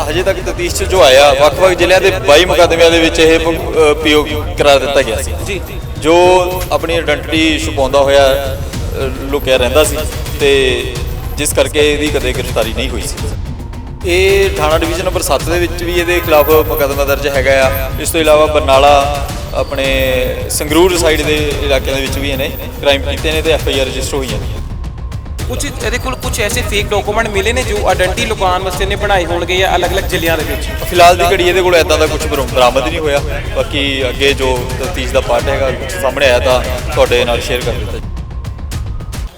ਹਜੇ ਤੱਕ ਤਫਤੀਸ਼ 'ਚ ਜੋ ਆਇਆ ਵੱਖ-ਵੱਖ ਜ਼ਿਲ੍ਹਿਆਂ ਦੇ 22 ਮੁਕੱਦਮਿਆਂ ਦੇ ਵਿੱਚ ਇਹ ਪੀਓ ਕਰਾਰ ਦਿੱਤਾ ਗਿਆ ਸੀ। ਜੀ। ਆਪਣੀ ਆਇਡੈਂਟੀਟੀ ਛੁਪਾਉਂਦਾ ਹੋਇਆ ਲੁਕਿਆ ਰਹਿੰਦਾ ਸੀ ਤੇ ਜਿਸ ਕਰਕੇ ਇਹਦੀ ਕਦੇ ਗ੍ਰਿਫਤਾਰੀ ਨਹੀਂ ਹੋਈ ਸੀ। ਇਹ ਥਾਣਾ ਡਿਵੀਜ਼ਨ ਨੰਬਰ 7 ਦੇ ਵਿੱਚ ਵੀ ਇਹਦੇ ਖਿਲਾਫ ਮੁਕੱਦਮਾ ਦਰਜ ਹੈਗਾ ਆ। ਇਸ ਤੋਂ ਇਲਾਵਾ ਬਰਨਾਲਾ ਆਪਣੇ ਸੰਗਰੂਰ ਸਾਈਡ ਦੇ ਇਲਾਕਿਆਂ ਦੇ ਵਿੱਚ ਵੀ ਇਹਨੇ ਕ੍ਰਾਈਮ ਕੀਤੇ ਨੇ ਤੇ ਐਫ ਆਈ ਆਰ ਰਜਿਸਟਰ ਹੋਈਆਂ ਨੇ। ਕੁਝ ਇਹਦੇ ਕੋਲ ਕੁਝ ਐਸੇ ਫੇਕ ਡਾਕੂਮੈਂਟ ਮਿਲੇ ਨੇ ਜੋ ਆਇਡੈਂਟੀ ਲੁਕਾਉਣ ਵਾਸਤੇ ਨੇ ਬਣਾਏ ਹੋਣਗੇ ਜਾਂ ਅਲੱਗ-ਅਲੱਗ ਜ਼ਿਲ੍ਹਿਆਂ ਦੇ ਵਿੱਚ? ਫਿਲਹਾਲ ਦੀ ਘੜੀ ਇਹਦੇ ਕੋਲ ਐਦਾਂ ਦਾ ਕੁਝ ਬਰਾਮਦ ਨਹੀਂ ਹੋਇਆ। ਬਾਕੀ ਅੱਗੇ ਜੋ ਤਫਤੀਸ਼ ਦਾ ਪਾਰਟ ਹੈਗਾ ਸਾਹਮਣੇ ਆਇਆ ਤਾਂ ਤੁਹਾਡੇ ਨਾਲ ਸ਼ੇਅਰ ਕਰ ਦਿੱਤਾ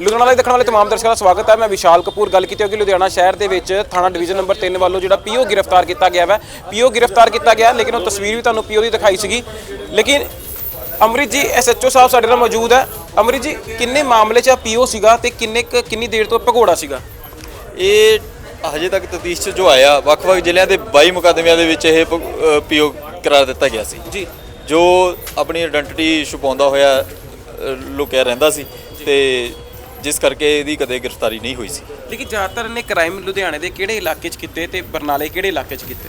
ਲੁਧਿਆਣਾ ਲਈ ਦੇਖਣ ਵਾਲੇ ਤਮਾਮ ਦਰਸ਼ਕਾਂ ਦਾ ਸਵਾਗਤ ਹੈ। ਮੈਂ ਵਿਸ਼ਾਲ ਕਪੂਰ ਗੱਲ ਕੀਤੀ ਹੋਗੀ ਲੁਧਿਆਣਾ ਸ਼ਹਿਰ ਦੇ ਵਿੱਚ ਥਾਣਾ ਡਿਵੀਜ਼ਨ ਨੰਬਰ 3 ਵੱਲੋਂ ਜਿਹੜਾ ਪੀਓ ਗ੍ਰਿਫਤਾਰ ਕੀਤਾ ਗਿਆ ਹੈ ਪੀਓ ਗ੍ਰਿਫਤਾਰ ਕੀਤਾ ਗਿਆ ਲੇਕਿਨ ਉਹ ਤਸਵੀਰ ਵੀ ਤੁਹਾਨੂੰ ਪੀਓ ਦੀ ਦਿਖਾਈ ਸੀਗੀ। ਲੇਕਿਨ ਅਮਰਿਤ ਜੀ ਐਸਐਚਓ ਸਾਹਿਬ ਸਾਡੇ ਨਾਲ ਮੌਜੂਦ ਹੈ। ਅਮਰਿਤ ਜੀ ਕਿੰਨੇ ਮਾਮਲੇ 'ਚ ਪੀਓ ਸੀਗਾ ਤੇ ਕਿੰਨੇ ਕੁ- ਕਿੰਨੀ ਦੇਰ ਤੋਂ ਭਗੌੜਾ ਸੀਗਾ? ਇਹ ਹਜੇ ਤੱਕ ਤਫਤੀਸ਼ 'ਚ ਜੋ ਆਇਆ ਵੱਖ-ਵੱਖ ਜ਼ਿਲ੍ਹਿਆਂ ਦੇ 22 ਮੁਕੱਦਮਿਆਂ ਦੇ ਵਿੱਚ ਇਹ ਪੀਓ ਕਰਾਰ ਦਿੱਤਾ ਗਿਆ ਸੀ। ਜੀ। ਜੋ ਆਪਣੀ ਆਇਡੈਂਟੀਟੀ ਛੁਪਾਉਂਦਾ ਹੋਇਆ ਅ, ਲੁਕਿਆ ਰਹਿੰਦਾ ਸੀ ਤੇ ਜਿਸ ਕਰਕੇ ਇਹਦੀ ਕਦੇ ਗ੍ਰਿਫਤਾਰੀ ਨਹੀਂ ਹੋਈ ਸੀ। ਲੇਕਿਨ ਜ਼ਿਆਦਾਤਰ ਨੇ ਕ੍ਰਾਈਮ ਲੁਧਿਆਣੇ ਦੇ ਕਿਹੜੇ ਇਲਾਕੇ 'ਚ ਕੀਤੇ ਤੇ ਬਰਨਾਲੇ ਕਿਹੜੇ ਇਲਾਕੇ 'ਚ ਕੀਤੇ?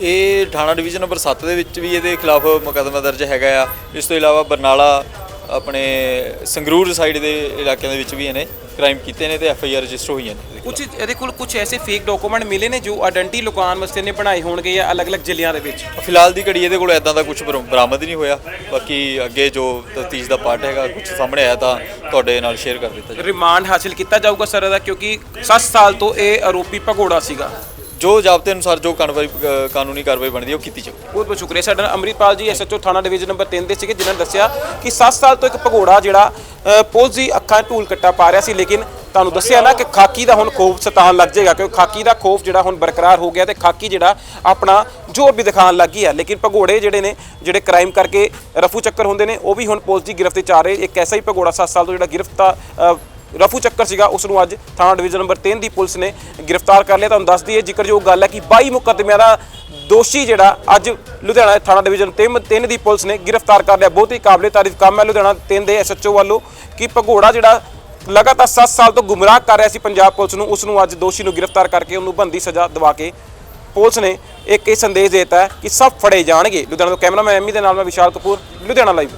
ਇਹ ਥਾਣਾ ਡਿਵੀਜ਼ਨ ਨੰਬਰ 7 ਦੇ ਵਿੱਚ ਵੀ ਇਹਦੇ ਖਿਲਾਫ ਮੁਕੱਦਮਾ ਦਰਜ ਹੈਗਾ ਆ। ਇਸ ਤੋਂ ਇਲਾਵਾ ਬਰਨਾਲਾ ਆਪਣੇ ਸੰਗਰੂਰ ਸਾਈਡ ਦੇ ਇਲਾਕਿਆਂ ਦੇ ਵਿੱਚ ਵੀ ਇਹਨੇ ਕ੍ਰਾਈਮ ਕੀਤੇ ਨੇ ਤੇ ਐਫ ਆਈ ਆਰ ਰਜਿਸਟਰ ਹੋਈਆਂ ਨੇ। ਕੁਝ ਇਹਦੇ ਕੋਲ ਕੁਝ ਐਸੇ ਫੇਕ ਡਾਕੂਮੈਂਟ ਮਿਲੇ ਨੇ ਜੋ ਆਇਡੈਂਟੀ ਲੁਕਾਉਣ ਵਾਸਤੇ ਨੇ ਬਣਾਏ ਹੋਣਗੇ ਜਾਂ ਅਲੱਗ-ਅਲੱਗ ਜ਼ਿਲ੍ਹਿਆਂ ਦੇ ਵਿੱਚ? ਫਿਲਹਾਲ ਦੀ ਘੜੀ ਇਹਦੇ ਕੋਲ ਐਦਾਂ ਦਾ ਕੁਝ ਬਰਾਮਦ ਨਹੀਂ ਹੋਇਆ। ਬਾਕੀ ਅੱਗੇ ਜੋ ਤਫਤੀਸ਼ ਦਾ ਪਾਰਟ ਹੈਗਾ ਕੁਝ ਸਾਹਮਣੇ ਆਇਆ ਤਾਂ ਤੁਹਾਡੇ ਨਾਲ ਸ਼ੇਅਰ ਕਰ ਦਿੱਤਾ ਜਾਊਗਾ। ਰਿਮਾਂਡ ਹਾਸਿਲ ਕੀਤਾ ਜਾਊਗਾ ਸਰ ਇਹਦਾ ਕਿਉਂਕਿ 7 ਸਾਲ ਤੋਂ ਇਹ ਆਰੋਪੀ ਭਗੌੜਾ ਸੀਗਾ। ਜੋ ਜਾਬਤੇ ਅਨੁਸਾਰ ਜੋ ਕਾਰਵਾਈ ਅ, ਕਾਨੂੰਨੀ ਕਾਰਵਾਈ ਬਣਦੀ ਹੈ ਉਹ ਕੀਤੀ ਜਾਊਗੀ। ਬਹੁਤ ਬਹੁਤ ਸ਼ੁਕਰੀਆ ਸਾਡਾ ਅੰਮ੍ਰਿਤਪਾਲ ਜੀ ਐਸਐਚਓ ਥਾਣਾ ਡਿਵੀਜ਼ਨ ਨੰਬਰ 3 ਦੇ ਸੀਗੇ ਜਿਨ੍ਹਾਂ ਨੇ ਦੱਸਿਆ ਕਿ 7 ਸਾਲ ਤੋਂ ਇੱਕ ਭਗੌੜਾ ਜਿਹੜਾ ਅ, ਪੁਲਿਸ ਦੀ ਅੱਖਾਂ 'ਚ ਧੂਲ ਕੱਟਾ ਪਾ ਰਿਹਾ ਸੀ ਲੇਕਿਨ ਤੁਹਾਨੂੰ ਦੱਸਿਆ ਨਾ ਕਿ ਖਾਕੀ ਦਾ ਹੁਣ ਖੋਫ ਸਤਾਉਣ ਲੱਗ ਜਾਏਗਾ ਕਿਉਂਕਿ ਖਾਕੀ ਦਾ ਖੋਫ ਜਿਹੜਾ ਹੁਣ ਬਰਕਰਾਰ ਹੋ ਗਿਆ ਤੇ ਖਾਕੀ ਜਿਹੜਾ ਆਪਣਾ ਜ਼ੋਰ ਵੀ ਦਿਖਾਉਣ ਲੱਗ ਗਈ ਹੈ। ਲੇਕਿਨ ਭਗੌੜੇ ਜਿਹੜੇ ਨੇ ਜਿਹੜੇ ਕ੍ਰਾਈਮ ਕਰਕੇ ਰਫੂ ਚੱਕਰ ਹੁੰਦੇ ਨੇ ਉਹ ਵੀ ਹੁਣ ਪੁਲਿਸ ਦੀ ਗ੍ਰਿਫਤ 'ਚ ਆ ਰਹੇ। ਇੱਕ ਐਸਾ ਹੀ ਭਗੌੜਾ 7 ਸਾਲ ਤੋਂ ਜਿਹੜਾ ਗ੍ਰਿਫਤਾਰ ਅ, ਰਫੂ ਚੱਕਰ ਸੀਗਾ ਉਸ ਨੂੰ ਅੱਜ ਥਾਣਾ ਡਿਵੀਜ਼ਨ ਨੰਬਰ 3 ਦੀ ਪੁਲਿਸ ਨੇ ਗ੍ਰਿਫਤਾਰ ਕਰ ਲਿਆ। ਤੁਹਾਨੂੰ ਦੱਸ ਦਈਏ, ਜ਼ਿਕਰਯੋਗ ਗੱਲ ਹੈ ਕਿ 22 ਮੁਕੱਦਮਿਆਂ ਦਾ ਦੋਸ਼ੀ ਜਿਹੜਾ ਅੱਜ ਲੁਧਿਆਣਾ ਥਾਣਾ ਡਿਵੀਜ਼ਨ 3 ਦੀ ਪੁਲਿਸ ਨੇ ਗ੍ਰਿਫਤਾਰ ਕਰ ਲਿਆ। ਬਹੁਤ ਹੀ ਕਾਬਲੇ ਤਾਰੀਫ ਕੰਮ ਹੈ ਲੁਧਿਆਣਾ 3 ਦੇ ਐਸਐਚਓ ਵੱਲੋਂ ਕਿ ਭਗੌੜਾ ਜਿਹੜਾ ਲਗਾਤਾਰ 7 ਸਾਲ ਤੋਂ ਗੁੰਮਰਾਹ ਕਰ ਰਿਹਾ ਸੀ ਪੰਜਾਬ ਪੁਲਿਸ ਨੂੰ ਉਸ ਨੂੰ ਅੱਜ ਦੋਸ਼ੀ ਨੂੰ ਗ੍ਰਿਫਤਾਰ ਕਰਕੇ ਉਹਨੂੰ ਬੰਦੀ ਸਜ਼ਾ ਦਿਵਾ ਕੇ ਪੁਲਿਸ ਨੇ ਇੱਕ ਇਹ ਸੰਦੇਸ਼ ਦੇ ਦਿੱਤਾ ਕਿ ਸਭ ਫੜੇ ਜਾਣਗੇ। ਲੁਧਿਆਣਾ ਤੋਂ ਕੈਮਰਾਮੈਨ ਐਮੀ ਦੇ ਨਾਲ ਮੈਂ ਵਿਸ਼ਾਲ ਕਪੂਰ, ਲੁਧਿਆਣਾ ਲਾਈਵ